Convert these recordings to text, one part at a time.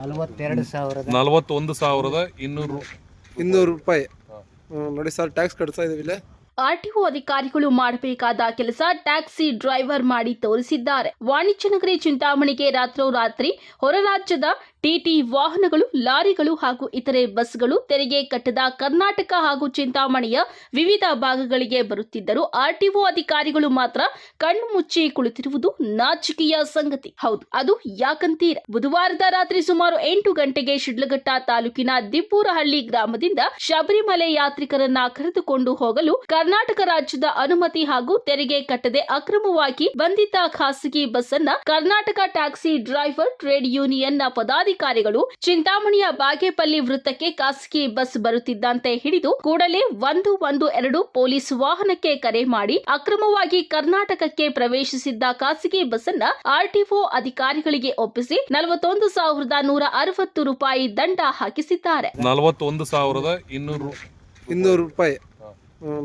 ನಲವತ್ತೆರಡು ಸಾವಿರದ. ನಲವತ್ತೊಂದು ಸಾವಿರದ ಇನ್ನೂರು ಇನ್ನೂರು ರೂಪಾಯಿ. ಹ್ಮ್, ನೋಡಿ ಸರ್ ಟ್ಯಾಕ್ಸ್ ಕಟ್ತಾ ಆರ್ಟಿಒ ಅಧಿಕಾರಿಗಳು ಮಾಡಬೇಕಾದ ಕೆಲಸ ಟ್ಯಾಕ್ಸಿ ಡ್ರೈವರ್ ಮಾಡಿ ತೋರಿಸಿದ್ದಾರೆ. ವಾಣಿಜ್ಯ ನಗರಿ ಚಿಂತಾಮಣಿಗೆ ರಾತ್ರೋರಾತ್ರಿ ಹೊರ ರಾಜ್ಯದ ಟಿಟಿ ವಾಹನಗಳು, ಲಾರಿಗಳು ಹಾಗೂ ಇತರೆ ಬಸ್ಗಳು ತೆರಿಗೆ ಕಟ್ಟದ ಕರ್ನಾಟಕ ಹಾಗೂ ಚಿಂತಾಮಣಿಯ ವಿವಿಧ ಭಾಗಗಳಿಗೆ ಬರುತ್ತಿದ್ದರು ಆರ್ಟಿಒ ಅಧಿಕಾರಿಗಳು ಮಾತ್ರ ಕಣ್ಣು ಮುಚ್ಚಿ ಕುಳಿತಿರುವುದು ನಾಚಿಕೆಯ ಸಂಗತಿ. ಹೌದು, ಅದು ಯಾಕಂತೀರ ಬುಧವಾರದ ರಾತ್ರಿ ಸುಮಾರು ಎಂಟು ಗಂಟೆಗೆ ಶಿಡ್ಲಘಟ್ಟ ತಾಲೂಕಿನ ದಿಬ್ಬೂರಹಳ್ಳಿ ಗ್ರಾಮದಿಂದ ಶಬರಿಮಲೆ ಯಾತ್ರಿಕರನ್ನ ಕರೆದುಕೊಂಡು ಹೋಗಲು ಕರ್ನಾಟಕ ರಾಜ್ಯದ ಅನುಮತಿ ಹಾಗೂ ತೆರಿಗೆ ಕಟ್ಟದೆ ಅಕ್ರಮವಾಗಿ ಬಂಧಿತ ಖಾಸಗಿ ಬಸ್ ಅನ್ನ ಕರ್ನಾಟಕ ಟ್ಯಾಕ್ಸಿ ಡ್ರೈವರ್ ಟ್ರೇಡ್ ಯೂನಿಯನ್ನ ಪದಾಧಿಕಾರಿಗಳು ಚಿಂತಾಮಣಿಯ ಬಾಗೇಪಲ್ಲಿ ವೃತ್ತಕ್ಕೆ ಖಾಸಗಿ ಬಸ್ ಬರುತ್ತಿದ್ದಂತೆ ಹಿಡಿದು ಕೂಡಲೇ ಒಂದು ಒಂದು ಎರಡು ಪೊಲೀಸ್ ವಾಹನಕ್ಕೆ ಕರೆ ಮಾಡಿ ಅಕ್ರಮವಾಗಿ ಕರ್ನಾಟಕಕ್ಕೆ ಪ್ರವೇಶಿಸಿದ್ದ ಖಾಸಗಿ ಬಸ್ ಅನ್ನ ಆರ್ಟಿಒ ಅಧಿಕಾರಿಗಳಿಗೆ ಒಪ್ಪಿಸಿ ನಲವತ್ತೊಂದು ಸಾವಿರದ ನೂರ ಅರವತ್ತು ರೂಪಾಯಿ ದಂಡ ಹಾಕಿಸಿದ್ದಾರೆ. ನಲವತ್ತೊಂದು ಸಾವಿರದ ಇನ್ನೂರು ಇನ್ನೂರು ರೂಪಾಯಿ.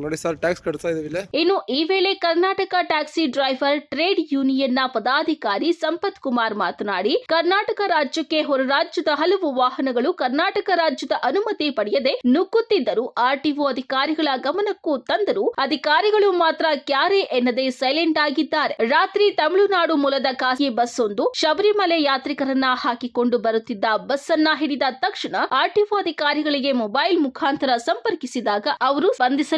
ನೋಡಿ ಸರ್, ಟ್ಯಾಕ್ಸ್ ಕಟ್ತಾ ಇದೀವಿ ಇನ್ನು ಈ ವೇಳೆ ಕರ್ನಾಟಕ ಟ್ಯಾಕ್ಸಿ ಡ್ರೈವರ್, ಟ್ರೇಡ್ ಯೂನಿಯನ್ನ ಪದಾಧಿಕಾರಿ ಸಂಪತ್ ಕುಮಾರ್ ಮಾತನಾಡಿ, ಕರ್ನಾಟಕ ರಾಜ್ಯಕ್ಕೆ ಹೊರ ರಾಜ್ಯದ ಹಲವು ವಾಹನಗಳು ಕರ್ನಾಟಕ ರಾಜ್ಯದ ಅನುಮತಿ ಪಡೆಯದೆ ನುಗ್ಗುತ್ತಿದ್ದರು ಆರ್ಟಿಒ ಅಧಿಕಾರಿಗಳ ಗಮನಕ್ಕೂ ತಂದರು ಅಧಿಕಾರಿಗಳು ಮಾತ್ರ ಕ್ಯಾರೆ ಎನ್ನದೆ ಸೈಲೆಂಟ್ ಆಗಿದ್ದಾರೆ. ರಾತ್ರಿ ತಮಿಳುನಾಡು ಮೂಲದ ಖಾಸಗಿ ಬಸ್ ಒಂದು ಶಬರಿಮಲೆ ಯಾತ್ರಿಕರನ್ನ ಹಾಕಿಕೊಂಡು ಬರುತ್ತಿದ್ದ ಬಸ್ ಅನ್ನ ಹಿಡಿದ ತಕ್ಷಣ ಆರ್ಟಿಒ ಅಧಿಕಾರಿಗಳಿಗೆ ಮೊಬೈಲ್ ಮುಖಾಂತರ ಸಂಪರ್ಕಿಸಿದಾಗ ಅವರು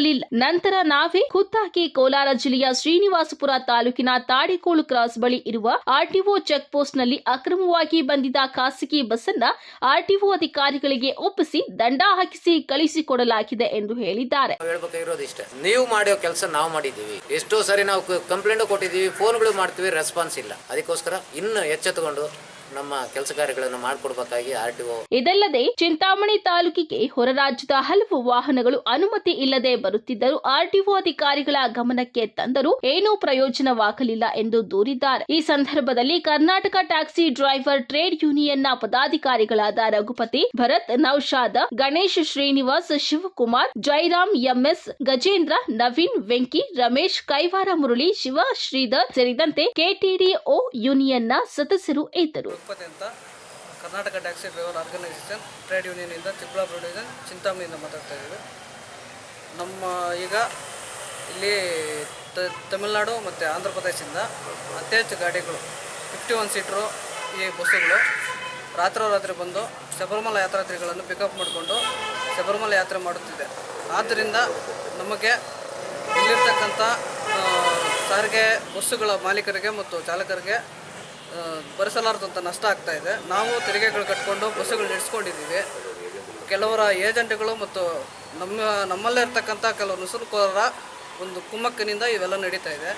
ಸ್ಪಂದಿಸಲಿಲ್ಲ ನಂತರ ನಾವೇ ಖುದ್ದಾಗಿ ಕೋಲಾರ ಜಿಲ್ಲೆಯ ಶ್ರೀನಿವಾಸಪುರ ತಾಲೂಕಿನ ತಾಡಿಕೋಳು ಕ್ರಾಸ್ ಬಳಿ ಇರುವ ಆರ್ಟಿಒ ಚೆಕ್ ಪೋಸ್ಟ್ನಲ್ಲಿ ಅಕ್ರಮವಾಗಿ ಬಂದಿದ್ದ ಖಾಸಗಿ ಬಸ್ ಅನ್ನ ಆರ್ಟಿಒ ಅಧಿಕಾರಿಗಳಿಗೆ ಒಪ್ಪಿಸಿ ದಂಡ ಹಾಕಿಸಿ ಕಳಿಸಿಕೊಡಲಾಗಿದೆ ಎಂದು ಹೇಳಿದ್ದಾರೆ. ನೀವು ಮಾಡೋ ಕೆಲಸ ನಾವು ಮಾಡಿದ್ದೀವಿ. ಎಷ್ಟೋ ಸರಿ ನಾವು ಕಂಪ್ಲೇಂಟ್ ಕೊಟ್ಟಿದ್ದೀವಿ, ಫೋನ್ಗಳು ಮಾಡ್ತೀವಿ ರೆಸ್ಪಾನ್ಸ್ ಇಲ್ಲ. ಅದಕ್ಕೋಸ್ಕರ ಇನ್ನು ಎಚ್ಚೆತ್ತುಕೊಂಡು ನಮ್ಮ ಕೆಲಸ ಕಾರ್ಯಗಳನ್ನು ಮಾಡಿಕೊಡ್ಬೇಕಾಗಿ ಆರ್ ಟಿ ಇದಲ್ಲದೆ ಚಿಂತಾಮಣಿ ತಾಲೂಕಿಗೆ ಹೊರ ರಾಜ್ಯದ ಹಲವು ವಾಹನಗಳು ಅನುಮತಿ ಇಲ್ಲದೆ ಬರುತ್ತಿದ್ದರು ಆರ್ಟಿಒ ಅಧಿಕಾರಿಗಳ ಗಮನಕ್ಕೆ ತಂದರೂ ಏನೂ ಪ್ರಯೋಜನವಾಗಲಿಲ್ಲ ಎಂದು ದೂರಿದ್ದಾರೆ. ಈ ಸಂದರ್ಭದಲ್ಲಿ ಕರ್ನಾಟಕ ಟ್ಯಾಕ್ಸಿ ಡ್ರೈವರ್ ಟ್ರೇಡ್ ಯೂನಿಯನ್ನ ಪದಾಧಿಕಾರಿಗಳಾದ ರಘುಪತಿ ಭರತ್, ನೌಶಾದ, ಗಣೇಶ್ ಶ್ರೀನಿವಾಸ್, ಶಿವಕುಮಾರ್, ಜೈರಾಮ್, ಎಂಎಸ್, ಗಜೇಂದ್ರ, ನವೀನ್, ವೆಂಕಿ, ರಮೇಶ್, ಕೈವಾರ ಮುರಳಿ, ಶಿವ, ಶ್ರೀಧರ್ ಸೇರಿದಂತೆ ಕೆಟಿಡಿಒ ಯೂನಿಯನ್ನ ಸದಸ್ಯರು ಇದ್ದರು. ಉತ್ಪತ್ತಿ ಅಂತ Karnataka taxi driver organisation trade ಯೂನಿಯನಿಂದ Chikkaballapur division ಚಿಂತಾಮಣಿಯಿಂದ ಮಾತಾಡ್ತಾ ಇದ್ದೀವಿ. ನಮ್ಮ ಈಗ ಇಲ್ಲಿ ತಮಿಳುನಾಡು ಮತ್ತು ಆಂಧ್ರ ಪ್ರದೇಶದಿಂದ ಅತಿ ಹೆಚ್ಚು ಗಾಡಿಗಳು ಫಿಫ್ಟಿ ಒನ್ ಸೀಟ್ರು ಈ ಬಸ್ಸುಗಳು ರಾತ್ರೋರಾತ್ರಿ ಬಂದು ಶಬರಿಮಲ ಯಾತ್ರಾರ್ಥಿಗಳನ್ನು ಪಿಕಪ್ ಮಾಡಿಕೊಂಡು ಶಬರಿಮಲ ಯಾತ್ರೆ ಮಾಡುತ್ತಿದೆ. ಆದ್ದರಿಂದ ನಮಗೆ ಇಲ್ಲಿರ್ತಕ್ಕಂಥ ಸಾರಿಗೆ ಬಸ್ಸುಗಳ ಮಾಲೀಕರಿಗೆ ಮತ್ತು ಚಾಲಕರಿಗೆ ಭರಿಸಲಾರದಂಥ ನಷ್ಟ ಆಗ್ತಾ ಇದೆ. ನಾವು ತೆರಿಗೆಗಳು ಕಟ್ಕೊಂಡು ಬಸ್ಸುಗಳು ನಡೆಸ್ಕೊಂಡಿದ್ದೀವಿ ಕೆಲವರ ಏಜೆಂಟ್ಗಳು ಮತ್ತು ನಮ್ಮ ನಮ್ಮಲ್ಲೇ ಇರ್ತಕ್ಕಂಥ ಕೆಲವು ನುಸುಳುಕೋರರ ಒಂದು ಕುಮ್ಮಕ್ಕಿನಿಂದ ಇವೆಲ್ಲ ನಡೀತಾ ಇದೆ.